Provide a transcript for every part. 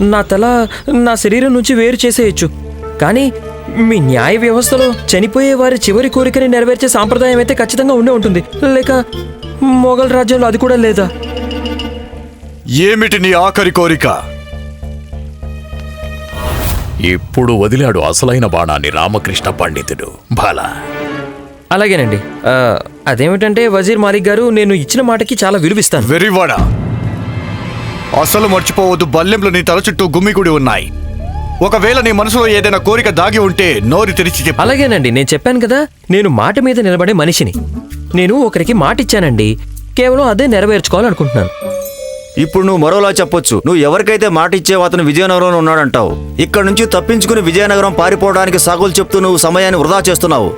నా తల నా శరీరం నుంచి వేరు చేసేయచ్చు. కానీ మీ న్యాయ వ్యవస్థలో చనిపోయే వారి చివరి కోరికని నెరవేర్చే సాంప్రదాయం అయితే ఖచ్చితంగా ఉండే ఉంటుంది. లేక మొఘల్ రాజ్యంలో అది కూడా లేదా? ఏమిటి నీ ఆఖరి కోరిక? ఇప్పుడు వదిలాడు అసలైన బాణాన్ని రామకృష్ణ పండితుడు. బాలా. అలాగేనండి. ఆ, అదేమిటంటే వజీర్ మాలిక్ గారు నేను ఇచ్చిన మాటకి చాలా విలువిస్తాను. వెర్రివాడా అసలు మర్చిపోవద్దు బల్లెంలు నీ తల చుట్టూ గుమ్మిగుడి ఉన్నాయి. ఒకవేళ నీ మనసులో ఏదైనా కోరిక దాగి ఉంటే నోరు తెరిచి చెప్పు. అలాగేనండి నేను చెప్పాను కదా నేను మాట మీద నిలబడే మనిషిని. నేను ఒకరికి మాట ఇచ్చానండి కేవలం అదే నెరవేర్చుకోవాలనుకుంటున్నాను. ఇప్పుడు నువ్వు మరోలా చెప్పొచ్చు నువ్వు ఎవరికైతే మాట ఇచ్చేవో అతను విజయనగరంలో ఉన్నాడంటావు. ఇక్కడ నుంచి తప్పించుకుని విజయనగరం పారిపోవడానికి సాగులు చెప్తూ నువ్వు సమయాన్ని వృధా చేస్తున్నావు.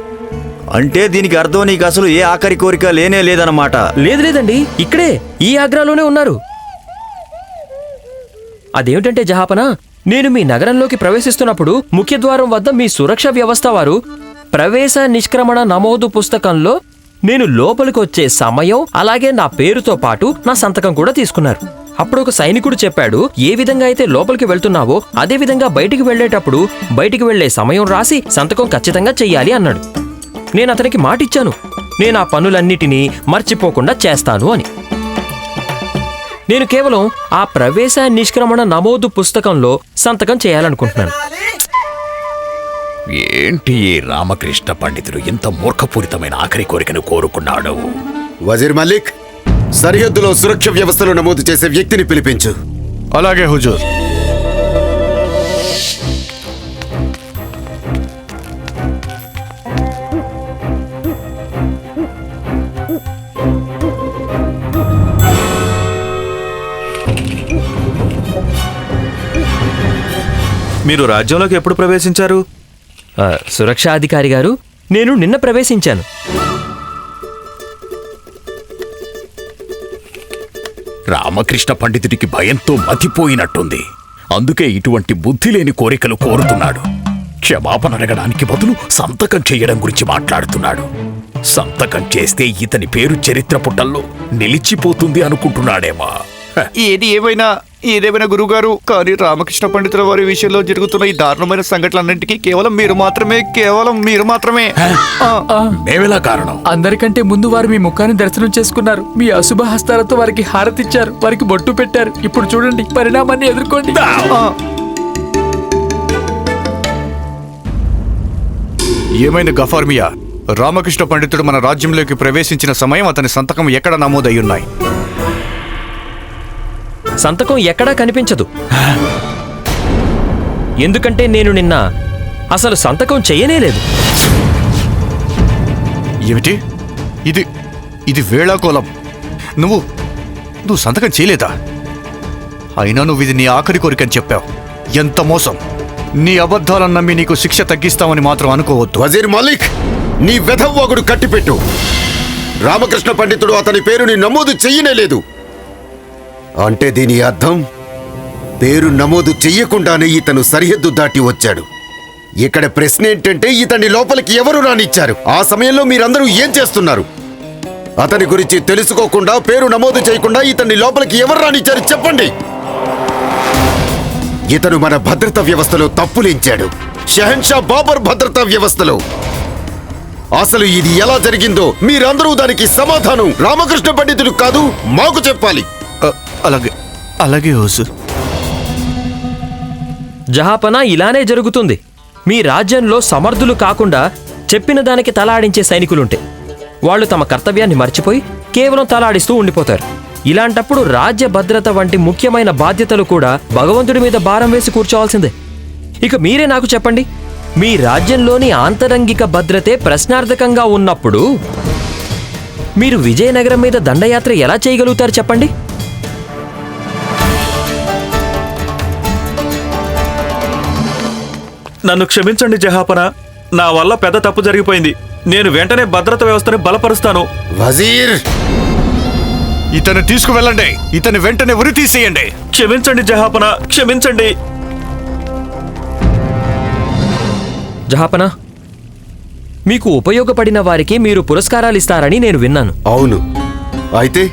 అంటే దీనికి అర్థం నీకు అసలు ఏ ఆఖరి కోరిక లేనే లేదన్నమాట. లేదు లేదండి ఇక్కడే ఈ ఆగ్రాలోనే ఉన్నారు. అదేమిటంటే జహాపన? నేను మీ నగరంలోకి ప్రవేశిస్తున్నప్పుడు ముఖ్య ద్వారం వద్ద మీ సురక్ష వ్యవస్థ వారు. ప్రవేశ నిష్క్రమణ నమోదు పుస్తకంలో నేను లోపలికి వచ్చే సమయం అలాగే నా పేరుతో పాటు నా సంతకం కూడా తీసుకున్నారు. అప్పుడు ఒక సైనికుడు చెప్పాడు ఏ విధంగా అయితే లోపలికి వెళ్తున్నావో అదే విధంగా బయటికి వెళ్ళేటప్పుడు బయటికి వెళ్ళే సమయం రాసి సంతకం ఖచ్చితంగా చెయ్యాలి అన్నాడు. నేను అతనికి మాటిచ్చాను నేను ఆ పనులన్నిటినీ మర్చిపోకుండా చేస్తాను అని. నేను కేవలం ఆ ప్రవేశ నిష్క్రమణ నమోదు పుస్తకంలో సంతకం చేయాలనుకుంటున్నాను. ఏంటి ఈ రామకృష్ణ పండితుడు ఇంత మూర్ఖపూరితమైన ఆఖరి కోరికను కోరుకున్నాడు? వజీర్ మలిక్ సరిహద్దులో సురక్ష వ్యవస్థలు నమోదు చేసే వ్యక్తిని పిలిపించు. అలాగే హుజూర్. మీరు రాజ్యంలోకి ఎప్పుడు ప్రవేశించారు? ఆ, సురక్షా అధికారి గారు నేను నిన్న ప్రవేశించాను. రామకృష్ణ పండితుడికి భయంతో మతిపోయినట్టుంది. అందుకే ఇటువంటి బుద్ధి లేని కోరికలు కోరుతున్నాడు. క్షమాపణ అడగడానికి బదులు సంతకం చేయడం గురించి మాట్లాడుతున్నాడు. సంతకం చేస్తే ఇతని పేరు చరిత్ర పుటల్లో నిలిచిపోతుంది అనుకుంటున్నాడేమా. ఏది ఏమైనా ఏదేమైనా గురుగారు కానీ రామకృష్ణ పండితుల వారి విషయంలో జరుగుతున్న ఈ దారుణమైన సంఘటనలన్నింటికీ కేవలం మీరు మాత్రమే కేవలం మీరు మాత్రమే. ఆ, మేమెలా కారణం? అందరికంటే ముందు వారు మీ ముఖాన్ని దర్శనం చేసుకున్నారు. మీ అశుభ హస్తాలతో వారికి హారతిచ్చారు. వారికి బొట్టు పెట్టారు. ఇప్పుడు చూడండి పరిణామాన్ని ఎదుర్కోండి. ఏమైంది గఫార్మియా? రామకృష్ణ పండితుడు మన రాజ్యంలోకి ప్రవేశించిన సమయం అతని సంతకం ఎక్కడ నమోదై ఉన్నాయి? సంతకం ఎక్కడా కనిపించదు. ఎందుకంటే నేను నిన్న అసలు సంతకం చేయనే లేదు. ఏమిటి? ఇది ఇది వేళాకోళం. నువ్వు నువ్వు సంతకం చేయలేదా? అయినా నువ్వు ఇది నీ ఆఖరి కోరికని చెప్పావు. ఎంత మోసం. నీ అబద్ధాలను నమ్మి నీకు శిక్ష తగ్గిస్తామని మాత్రం అనుకోవద్దు. వజీర్ మలిక్ నీ వెధవ్వగుడు కట్టిపెట్టు. రామకృష్ణ పండితుడు అతని పేరుని నమోదు చెయ్యనే లేదు. అంటే దీని అర్థం? పేరు నమోదు చెయ్యకుండానే ఇతను సరిహద్దు దాటి వచ్చాడు. ఇక్కడ ప్రశ్న ఏంటంటే ఇతన్ని లోపలికి ఎవరు రానిచ్చారు? ఆ సమయంలో మీరందరూ ఏం చేస్తున్నారు? అతని గురించి తెలుసుకోకుండా పేరు నమోదు చేయకుండా ఇతన్ని లోపలికి ఎవరు రానిచ్చారు చెప్పండి. ఇతను మన భద్రతా వ్యవస్థలో తప్పులించాడు. షహన్షా బాబర్ భద్రతా వ్యవస్థలో. అసలు ఇది ఎలా జరిగిందో మీరందరూ దానికి సమాధానం. రామకృష్ణ పండితుడు కాదు మాకు చెప్పాలి. అలాగే అలాగే హుజూర్ జహాపన ఇలానే జరుగుతుంది. మీ రాజ్యంలో సమర్థులు కాకుండా చెప్పిన దానికి తలాడించే సైనికులుంటే వాళ్ళు తమ కర్తవ్యాన్ని మర్చిపోయి కేవలం తలాడిస్తూ ఉండిపోతారు. ఇలాంటప్పుడు రాజ్య భద్రత వంటి ముఖ్యమైన బాధ్యతలు కూడా భగవంతుడి మీద భారం వేసి కూర్చోవాల్సిందే. ఇక మీరే నాకు చెప్పండి మీ రాజ్యంలోని ఆంతరంగిక భద్రతే ప్రశ్నార్థకంగా ఉన్నప్పుడు మీరు విజయనగరం మీద దండయాత్ర ఎలా చేయగలుగుతారు చెప్పండి? నన్ను క్షమించండి జహాపన. నా వల్ల పెద్ద తప్పు జరిగిపోయింది. నేను వెంటనే భద్రత వ్యవస్థని బలపరుస్తాను. వజీర్! ఇతను తీసుకువెళ్ళండి. ఇతని వెంటనే ఉరి తీసేయండి. క్షమించండి జహాపన. క్షమించండి. జహాపన మీకు ఉపయోగపడిన వారికి మీరు పురస్కారాలు ఇస్తారని నేను విన్నాను. అవును. అయితే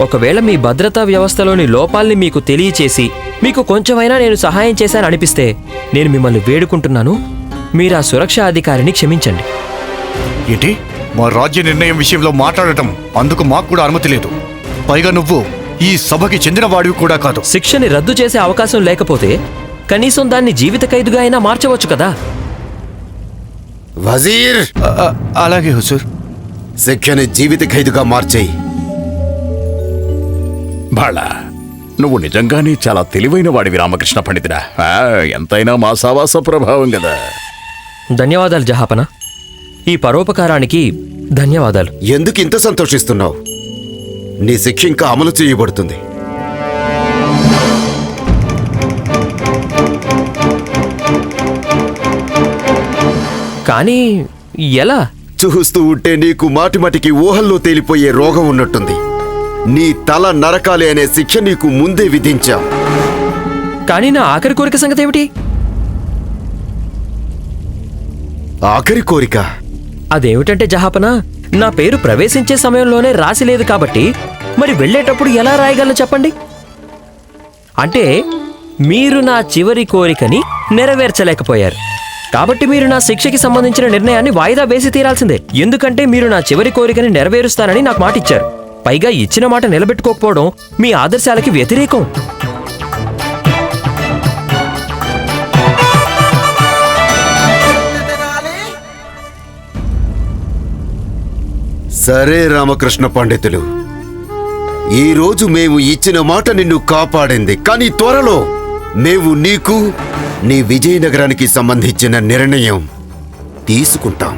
ఒకవేళ మీ భద్రతా వ్యవస్థలోని లోపాల్ని మీకు తెలియచేసి మీకు కొంచెమైనా నేను సహాయం చేశాను అనిపిస్తే నేను మిమ్మల్ని వేడుకుంటున్నాను. మీరు ఆ సురక్ష అధికారిని క్షమించండి. ఏంటి? మా రాజ్య నిర్ణయం విషయంలో మాట్లాడటం అందుకు మాకు కూడా అనుమతి లేదు. పైగా నువ్వు ఈ సభకి చెందిన వాడివి కూడా కాదు. శిక్షని రద్దు చేసే అవకాశం లేకపోతే కనీసం దాన్ని జీవిత ఖైదుగా అయినా మార్చవచ్చు కదా? వజీర్! అలాగే హుసూర్ శిక్షని జీవిత ఖైదుగా మార్చేయి. బాళ నువ్వు నిజంగానే చాలా తెలివైన వాడివి రామకృష్ణ పండితుడా? ఎంతైనా మా సావాస ప్రభావం కదా. ధన్యవాదాలు జహాపన. ఈ పరోపకారానికి ధన్యవాదాలు. ఎందుకు ఇంత సంతోషిస్తున్నావు? నీ శిక్ష ఇంకా అమలు చేయబడుతుంది. కానీ ఎలా? చూస్తూ ఉంటే నీకు మాటిమాటికి ఊహల్లో తేలిపోయే రోగం ఉన్నట్టుంది. నీ తల నరకాలి అనే శిక్ష నీకు ముందే విధించాం. కానీ నా ఆఖరి కోరిక సంగతి ఏమిటి ఆఖరి కోరిక? అదేమిటంటే జహాపన నా పేరు ప్రవేశించే సమయంలోనే రాసి లేదు కాబట్టి మరి వెళ్ళేటప్పుడు ఎలా రాయగలను చెప్పండి? అంటే మీరు నా చివరి కోరికని నెరవేర్చలేకపోయారు. కాబట్టి మీరు నా శిక్షకి సంబంధించిన నిర్ణయాన్ని వాయిదా వేసి తీరాల్సిందే. ఎందుకంటే మీరు నా చివరి కోరికని నెరవేరుస్తానని నాకు మాట ఇచ్చారు పైగా ఇచ్చిన మాట నిలబెట్టుకోకపోవడం మీ ఆదర్శాలకి వ్యతిరేకం. సరే రామకృష్ణ పండితులు ఈ రోజు మేము ఇచ్చిన మాట నిన్ను కాపాడింది కానీ త్వరలో మేము నీకు నీ విజయనగరానికి సంబంధించిన నిర్ణయం తీసుకుంటాం.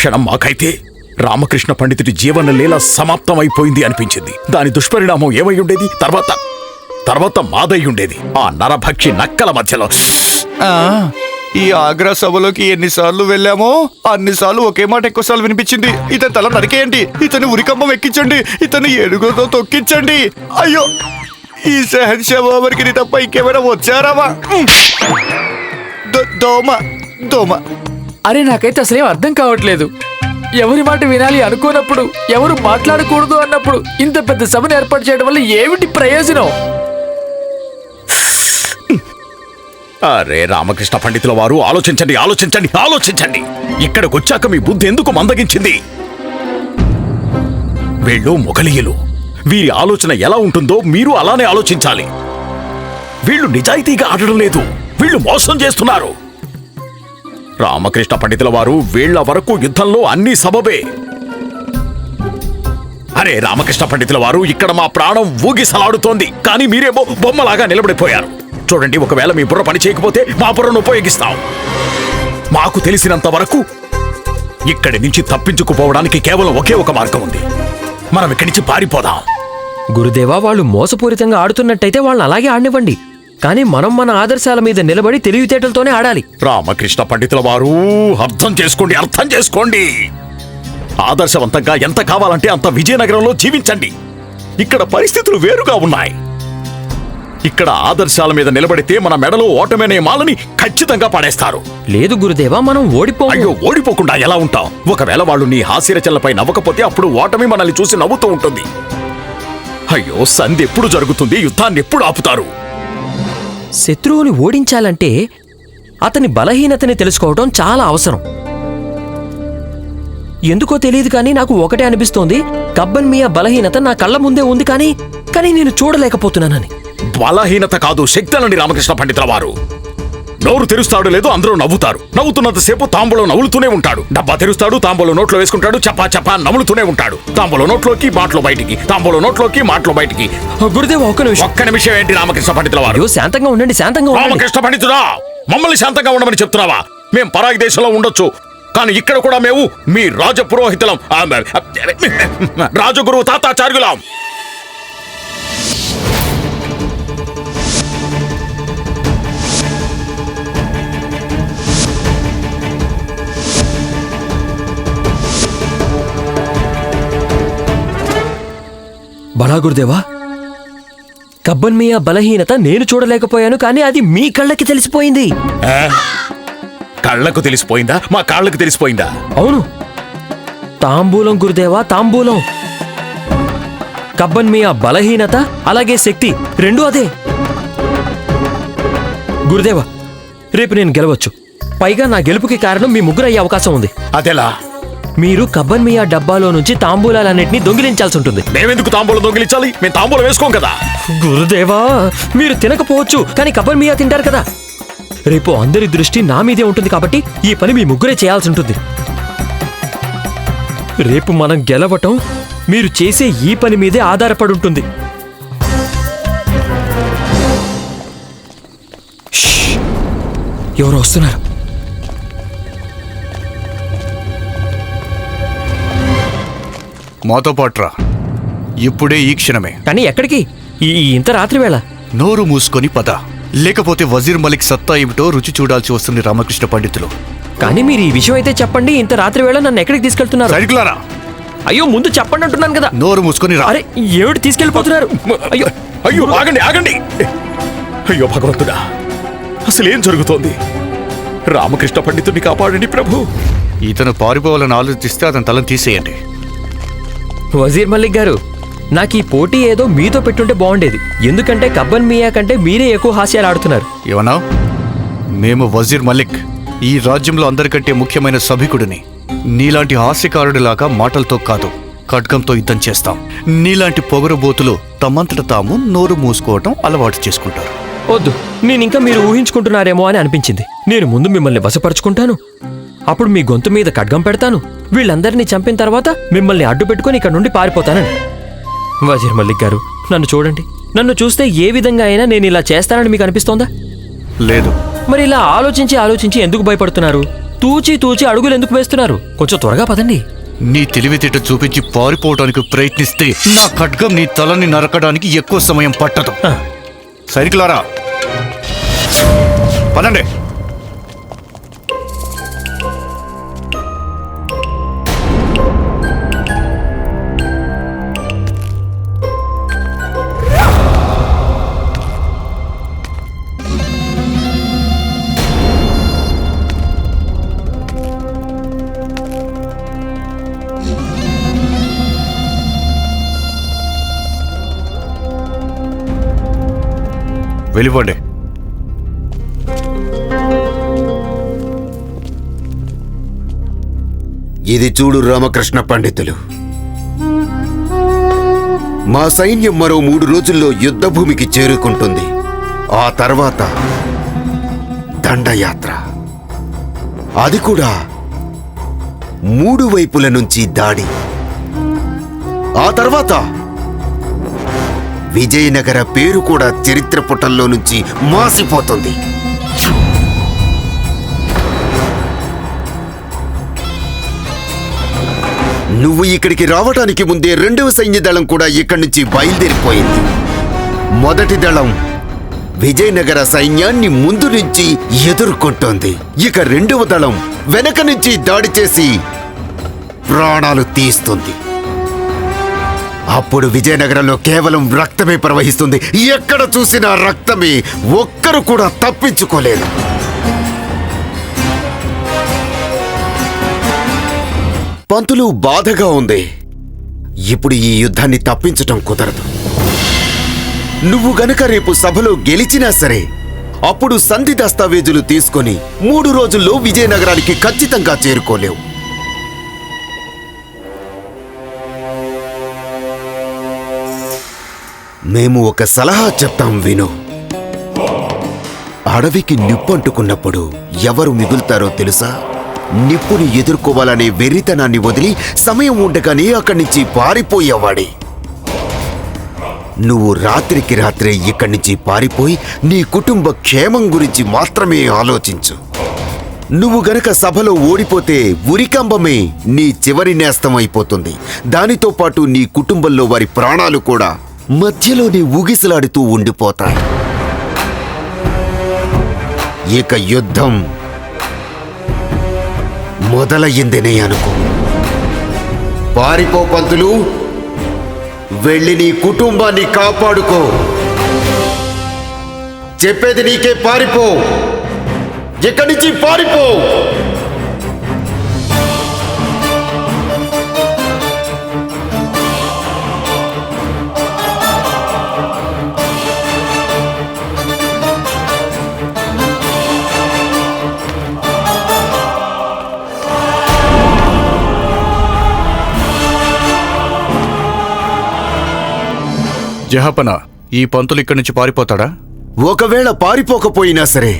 క్షణం మాకైతే రామకృష్ణ పండితుడి జీవన లీల సమాప్తమైపోయింది అనిపించింది. దాని దుష్పరిణామం ఏమై ఉండేది? తర్వాత తర్వాత మాదై ఉండేది. ఆ నరభక్షి నక్కల మధ్యలో. ఆ, ఈ ఆగ్రా సభలోకి ఎన్నిసార్లు వెళ్ళామో అన్నిసార్లు ఒకే మాట ఎక్కువసార్లు వినిపించింది. ఇతని తల నరికేయండి ఇతని ఉరికంబం ఎక్కించండి ఇతని ఏనుగుతో తొక్కించండి. అయ్యో ఈ సహన్షాబాబరికి తప్ప ఇంకేమైనా వచ్చారావా దోమ దోమ. అరే నాకైతే అసలేం అర్థం కావట్లేదు. ఎవరి మాట వినాలి అనుకోనప్పుడు ఎవరు మాట్లాడకూడదు అన్నప్పుడు ఇంత పెద్ద సభను ఏర్పాటు చేయడం వల్ల ఏమిటి ప్రయోజనం? అరే రామకృష్ణ పండితుల వారు ఆలోచించండి ఆలోచించండి ఆలోచించండి. ఇక్కడికి వచ్చాక మీ బుద్ధి ఎందుకు మందగించింది? వీళ్ళు మొఘలీయులు. వీరి ఆలోచన ఎలా ఉంటుందో మీరు అలానే ఆలోచించాలి. వీళ్ళు నిజాయితీగా ఆడడం లేదు. వీళ్ళు మోసం చేస్తున్నారు. రామకృష్ణ పండితుల వారు వీళ్ళ వరకు యుద్ధంలో అన్ని సబబే. అరే రామకృష్ణ పండితుల వారు ఇక్కడ మా ప్రాణం ఊగిసలాడుతోంది. కానీ మీరేమో బొమ్మలాగా నిలబడిపోయారు. చూడండి ఒకవేళ మీ బుర్ర పని చేయకపోతే మా బుర్రను ఉపయోగిస్తాం. మాకు తెలిసినంత వరకు ఇక్కడి నుంచి తప్పించుకుపోవడానికి కేవలం ఒకే ఒక మార్గం ఉంది. మనం ఇక్కడి నుంచి పారిపోదాం. గురుదేవా వాళ్ళు మోసపూరితంగా ఆడుతున్నట్టయితే వాళ్ళని అలాగే ఆడినివ్వండి. కానీ మనం మన ఆదర్శాల మీద నిలబడి తెలివితేటలతోనే ఆడాలి. రామకృష్ణ పండితుల వారు అర్థం చేసుకోండి అర్థం చేసుకోండి. ఆదర్శవంతంగా ఎంత కావాలంటే అంత విజయనగరంలో జీవించండి. ఇక్కడ పరిస్థితులు వేరుగా ఉన్నాయి. ఇక్కడ ఆదర్శాల మీద నిలబడితే మన మెడలో ఓటమనే మాలని ఖచ్చితంగా పడేస్తారు. లేదు గురుదేవా మనం ఓడిపోము. అయ్యో ఓడిపోకుండా ఎలా ఉంటాం? ఒకవేళ వాళ్ళు నీ హాస్యరచనలపై నవ్వకపోతే అప్పుడు ఓటమి మనల్ని చూసి నవ్వుతూ ఉంటుంది. అయ్యో సంధి ఎప్పుడు జరుగుతుంది? యుద్ధాన్ని ఎప్పుడు ఆపుతారు? శత్రువుని ఓడించాలంటే అతని బలహీనతని తెలుసుకోవడం చాలా అవసరం. ఎందుకో తెలియదు కానీ నాకు ఒకటే అనిపిస్తోంది. కబ్బన్ మియా బలహీనత నా కళ్ళ ముందే ఉంది కానీ కానీ నేను చూడలేకపోతున్నానని. బలహీనత కాదు శక్తి అనండి రామకృష్ణ పండితుల వారు. నోరు తెరుస్తాడు లేదు అందరూ నవ్వుతారు. నవ్వుతున్నంతసేపు తాంబూలో నవ్వులుతూనే ఉంటాడు. డబ్బా తెరుస్తాడు తాంబూలో నోట్లో వేసుకుంటాడు చపా చపా నవ్వులుతూనే ఉంటాడు. తాంబూలో నోట్లోకి మాటలో బయటికి. తాంబూలో నోట్లోకి మాటలో బయటికి. గురుదేవ ఒక్క నిమిషం. ఒక్క నిమిషం ఏంటి రామకృష్ణ పండితుల వారు? శాంతంగా ఉండండి శాంతంగా ఉండండి. రామకృష్ణ పండితుడా మమ్మల్ని శాంతంగా ఉండమని చెప్తున్నావా? మేం పరాయి దేశంలో ఉండొచ్చు. కానీ ఇక్కడ కూడా మేము మీ రాజపురోహితులం. రాజగురువు తాతాచార్యులం. బలా గురుదేవా కబ్బన్ మియా బలహీనత నేను చూడలేకపోయాను కానీ అది మీ కళ్ళకి తెలిసిపోయింది? కళ్ళకు తెలిసిపోయిందా? మా కాళ్ళకు తెలిసిపోయిందా? అవును. తాంబూలం గురుదేవా తాంబూలం. కబ్బన్ మియా బలహీనత అలాగే శక్తి రెండూ అదే. గురుదేవా రేపు నేను గెలవచ్చు. పైగా నా గెలుపుకి కారణం మీ ముగ్గురు అయ్యే అవకాశం ఉంది. అదెలా? మీరు కబ్బన్ మియా డబ్బాలో నుంచి తాంబూలాలన్నింటినీ దొంగిలించాల్సి ఉంటుంది మేమెందుకు తాంబూలం దొంగిలించాలి? మేము తాంబూలం వేసుకోం కదా. గురుదేవా మీరు తినకపోవచ్చు కానీ కబ్బన్ మియా తింటారు కదా. రేపు అందరి దృష్టి నా మీదే ఉంటుంది కాబట్టి ఈ పని మీ ముగ్గురే చేయాల్సి ఉంటుంది రేపు మనం గెలవటం మీరు చేసే ఈ పని మీదే ఆధారపడి ఉంటుంది! ఎవరో వస్తున్నారు. మాతో పాటురా. ఇప్పుడే ఈ క్షణమే. కానీ ఎక్కడికి? ఈ ఈ ఇంత రాత్రి వేళ. నోరు మూసుకొని పద. లేకపోతే వజీర్ మలిక్ సత్తా ఏమిటో రుచి చూడాల్సి వస్తుంది రామకృష్ణ పండితులు. కానీ మీరు ఈ విషయం అయితే చెప్పండి ఇంత రాత్రి వేళ నన్ను ఎక్కడికి తీసుకెళ్తున్నారు? సైడ్కులారా అయ్యో ముందు చెప్పండి అంటున్నాను కదా. నోరు మూసుకొని రా. అరే ఏమిటి తీసుకెళ్ళిపోతున్నారు? అయ్యో అయ్యో ఆగండి ఆగండి. అయ్యో భగవంతుడా అసలేం జరుగుతోంది? రామకృష్ణ పండితుడిని కాపాడండి ప్రభు. ఇతను పారిపోవాలని ఆలోచిస్తే అతని తలను తీసేయండి. వజీర్ మలిక్ గారు నాకు ఈ పోటీ ఏదో మీతో పెట్టుంటే బాగుండేది. ఎందుకంటే కబ్బన్ మియా కంటే మీరే ఎక్కువ హాస్యాలు ఆడుతున్నారు. ఏమన్నా మేము వజీర్ మలిక్ ఈ రాజ్యంలో అందరికంటే ముఖ్యమైన సభికుడిని. నీలాంటి హాస్యకారుడిలాగా మాటలతో కాదు ఖడ్గంతో యుద్ధం చేస్తాం. నీలాంటి పొగరుబోతులు తమంతట తాము నోరు మూసుకోవటం అలవాటు చేసుకుంటారు. వద్దు నేను ఇంకా మీరు ఊహించుకుంటున్నారేమో అని అనిపించింది. నేను ముందు మిమ్మల్ని వశపరుచుకుంటాను. అప్పుడు మీ గొంతు మీద ఖడ్గం పెడతాను. వీళ్ళందరినీ చంపిన తర్వాత మిమ్మల్ని అడ్డు పెట్టుకొని ఇక్కడ నుండి పారిపోతానని. వజీర్ మలిక్ గారు నన్ను చూడండి. నన్ను చూస్తే ఏ విధంగా అయినా నేను ఇలా చేస్తానని మీకు అనిపిస్తోందా? లేదు. మరి ఇలా ఆలోచించి ఆలోచించి ఎందుకు భయపడుతున్నారు? తూచి తూచి అడుగులు ఎందుకు వేస్తున్నారు? కొంచెం త్వరగా పదండి. నీ తెలివితేట చూపించి పారిపోవడానికి ప్రయత్నిస్తే నా ఖడ్గం నీ తలని నరకడానికి ఎక్కువ సమయం పట్టదు. ఆ. సైనికులారా పదండి. వెళ్ళిపోండి. ఇది చూడు రామకృష్ణ పండితులు. మా సైన్యం మరో మూడు రోజుల్లో యుద్ధభూమికి చేరుకుంటుంది. ఆ తర్వాత దండయాత్ర. అది కూడా మూడు వైపుల నుంచి దాడి. ఆ తర్వాత విజయనగర పేరు కూడా చరిత్ర పుటల్లో నుంచి మాసిపోతుంది. నువ్వు ఇక్కడికి రావడానికి ముందే రెండవ సైన్య దళం కూడా ఇక్కడి నుంచి బయలుదేరిపోయింది. మొదటి దళం విజయనగర సైన్యాన్ని ముందు నుంచి ఎదుర్కొంటోంది. ఇక రెండవ దళం వెనక నుంచి దాడి చేసి ప్రాణాలు తీస్తుంది. అప్పుడు విజయనగరంలో కేవలం రక్తమే ప్రవహిస్తుంది. ఎక్కడ చూసినా రక్తమే. ఒక్కరు కూడా తప్పించుకోలేదు. పంతులు బాధగా ఉంది. ఇప్పుడు ఈ యుద్ధాన్ని తప్పించటం కుదరదు. నువ్వు గనక రేపు సభలో గెలిచినా సరే అప్పుడు సంధి దస్తావేజులు తీసుకొని మూడు రోజుల్లో విజయనగరానికి ఖచ్చితంగా చేరుకోలేవు. మేము ఒక సలహా చెప్తాం విను. అడవికి నిప్పంటుకున్నప్పుడు ఎవరు మిగులుతారో తెలుసా? నిప్పుని ఎదుర్కోవాలనే వెర్రితనాన్ని వదిలి సమయం ఉండగానే అక్కడి నుంచి పారిపోయేవాడే. నువ్వు రాత్రికి రాత్రే ఇక్కడి నుంచి పారిపోయి నీ కుటుంబ క్షేమం గురించి మాత్రమే ఆలోచించు. నువ్వు గనక సభలో ఓడిపోతే ఉరికంబమే నీ చివరి నేస్తం అయిపోతుంది. దానితో పాటు నీ కుటుంబంలో వారి ప్రాణాలు కూడా మధ్యలోనే ఊగిసలాడుతూ ఉండిపోతాయి. ఇక యుద్ధం మొదలయ్యిందనే అనుకో. పారిపో పంతులు వెళ్ళి నీ కుటుంబాన్ని కాపాడుకో. చెప్పేది నీకే పారిపో. ఎక్కడి నుంచి పారిపో. జహాపన ఈ పంతులు ఇక్కడి నుంచి పారిపోతాడా? ఒకవేళ పారిపోకపోయినా సరే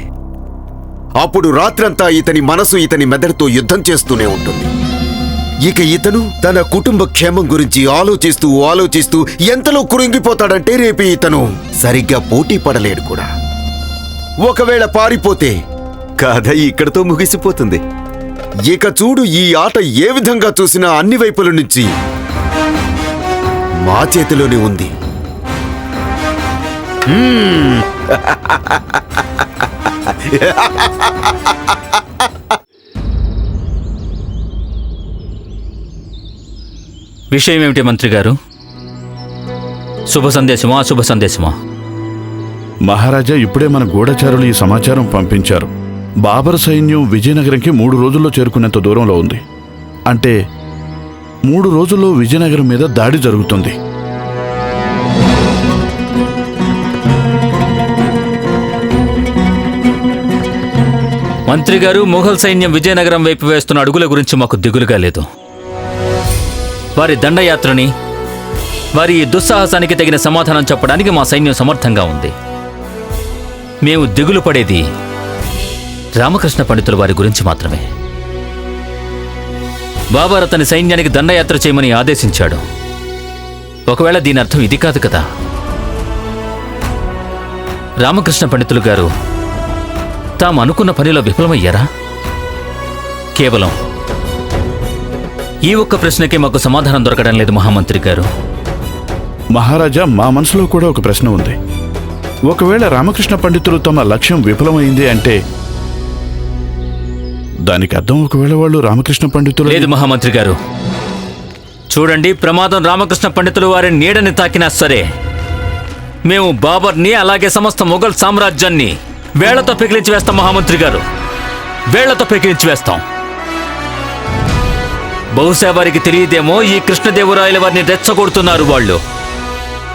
అప్పుడు రాత్రంతా ఇతని మనసు ఇతని మెదడుతో యుద్ధం చేస్తూనే ఉంటుంది. ఇక ఇతను తన కుటుంబ క్షేమం గురించి ఆలోచిస్తూ ఆలోచిస్తూ ఎంతలో కురింగిపోతాడంటే రేపు ఇతను సరిగ్గా పోటీ పడలేడు కూడా. ఒకవేళ పారిపోతే కథ ఇక్కడతో ముగిసిపోతుంది. ఇక చూడు ఈ ఆట ఏ విధంగా చూసినా అన్ని వైపుల నుంచి మా చేతిలోనే ఉంది. విషయం ఏమిటి మంత్రి గారు శుభ సందేశమా అశుభ సందేశమా? మహారాజా ఇప్పుడే మన గూఢచారులు ఈ సమాచారం పంపించారు. బాబర్ సైన్యం విజయనగరంకి మూడు రోజుల్లో చేరుకునేంత దూరంలో ఉంది. అంటే మూడు రోజుల్లో విజయనగరం మీద దాడి జరుగుతుంది. మంత్రి గారు మొఘల్ సైన్యం విజయనగరం వైపు వేస్తున్న అడుగుల గురించి మాకు దిగులుగా లేదు. వారి దండయాత్రని వారి దుస్సాహసానికి తగిన సమాధానం చెప్పడానికి మా సైన్యం సమర్థంగా ఉంది. మేము దిగులు పడేది రామకృష్ణ పండితుల వారి గురించి మాత్రమే. బాబర్ అతని సైన్యానికి దండయాత్ర చేయమని ఆదేశించాడు. ఒకవేళ దీని అర్థం ఇది కాదు కదా. రామకృష్ణ పండితులు గారు తాము అనుకున్న పనిలో విఫలమయ్యారా? కేవలం ఈ ఒక్క ప్రశ్నకే మాకు సమాధానం దొరకడం లేదు మహామంత్రి గారు. మహారాజా మా మనసులో కూడా ఒక ప్రశ్న ఉంది. ఒకవేళ రామకృష్ణ పండితులు తమ లక్ష్యం విఫలమైంది అంటే దానికి అర్థం ఒకవేళ వాళ్ళు రామకృష్ణ పండితులు లేదు మహామంత్రి గారు. చూడండి ప్రమాదం రామకృష్ణ పండితులు వారి నీడని తాకినా సరే మేము బాబర్ని అలాగే సమస్త మొఘల్ సామ్రాజ్యాన్ని వేళ్ళతో పెకిలించి వేస్తాం మహామంత్రి గారు. వేళ్ళతో పెకిలించి వేస్తాం. బహుశా వారికి తెలియదేమో ఈ కృష్ణదేవరాయల వారిని రెచ్చగొడుతున్నారు వాళ్ళు.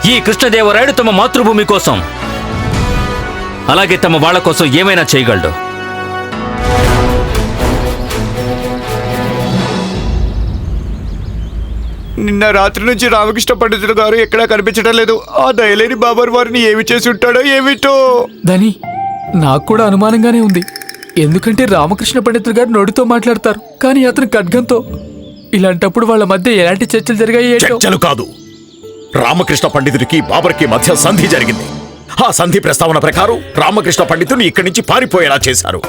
ఈ కృష్ణదేవరాయుడు తమ మాతృభూమి కోసం. అలాగే తమ వాళ్ళ కోసం ఏమైనా చేయగలడు. నిన్న రాత్రి నుంచి రామకృష్ణ పండితులు గారు ఎక్కడా కనిపించడం లేదు. ఆ దయలేని బాబర్ వారిని ఏమి చేసి ఉంటాడో ఏమిటో? దని నాకు కూడా అనుమానంగానే ఉంది. ఎందుకంటే రామకృష్ణ పండితులు గారు నోటితో మాట్లాడతారు. కానీ అతను ఖడ్గంతో ఇలాంటప్పుడు వాళ్ళ మధ్య ఎలాంటి చర్చలు జరిగాయి చర్చలు కాదు. రామకృష్ణ పండితుడికి బాబర్కి మధ్య సంధి జరిగింది. ఆ సంధి ప్రస్తావన ప్రకారం రామకృష్ణ పండితుడిని ఇక్కడి నుంచి పారిపోయేలా చేశారు.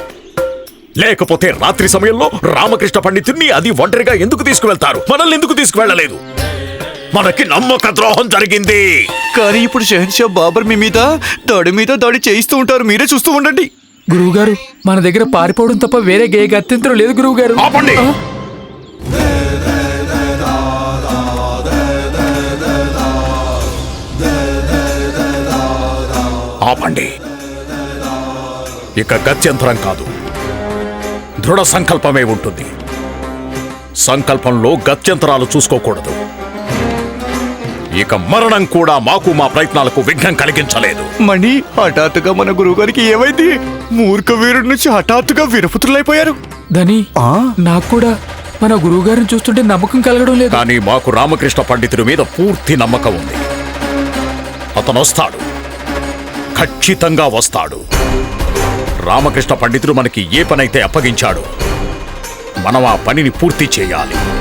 లేకపోతే రాత్రి సమయంలో రామకృష్ణ పండితుడిని అది ఒంటరిగా ఎందుకు తీసుకువెళ్తారు? మనల్ని ఎందుకు తీసుకువెళ్ళలేదు? మనకి నమ్మక ద్రోహం జరిగింది. కానీ ఇప్పుడు షహన్షా బాబర్ మీ మీద దాడి మీద దాడి చేయిస్తూ ఉంటారు. మీరే చూస్తూ ఉండండి. గురువుగారు మన దగ్గర పారిపోవడం తప్ప వేరే గేయ గత్యంతరం లేదు గురువుగారు. ఆపండి? ఆపండి. ఇక గత్యంతరం కాదు. దృఢ సంకల్పమే ఉంటుంది. సంకల్పంలో గత్యంతరాలు చూసుకోకూడదు. ఇక మరణం కూడా మాకు మా ప్రయత్నాలకు విఘ్నం కలిగించలేదు. మణి హఠాత్తుగా మన గురువు గారికి ఏమైంది? మూర్ఖ వీరుడి నుంచి హఠాత్తుగా విరపుతులైపోయారు. దని ఆ? నాకు కూడా మన గురువుగారిని చూస్తుంటే నమ్మకం కలగడం లేదు. కానీ మాకు రామకృష్ణ పండితుడి మీద పూర్తి నమ్మకం ఉంది. అతను వస్తాడు. ఖచ్చితంగా వస్తాడు. రామకృష్ణ పండితుడు మనకి ఏ పనైతే అప్పగించాడో మనం ఆ పనిని పూర్తి చేయాలి.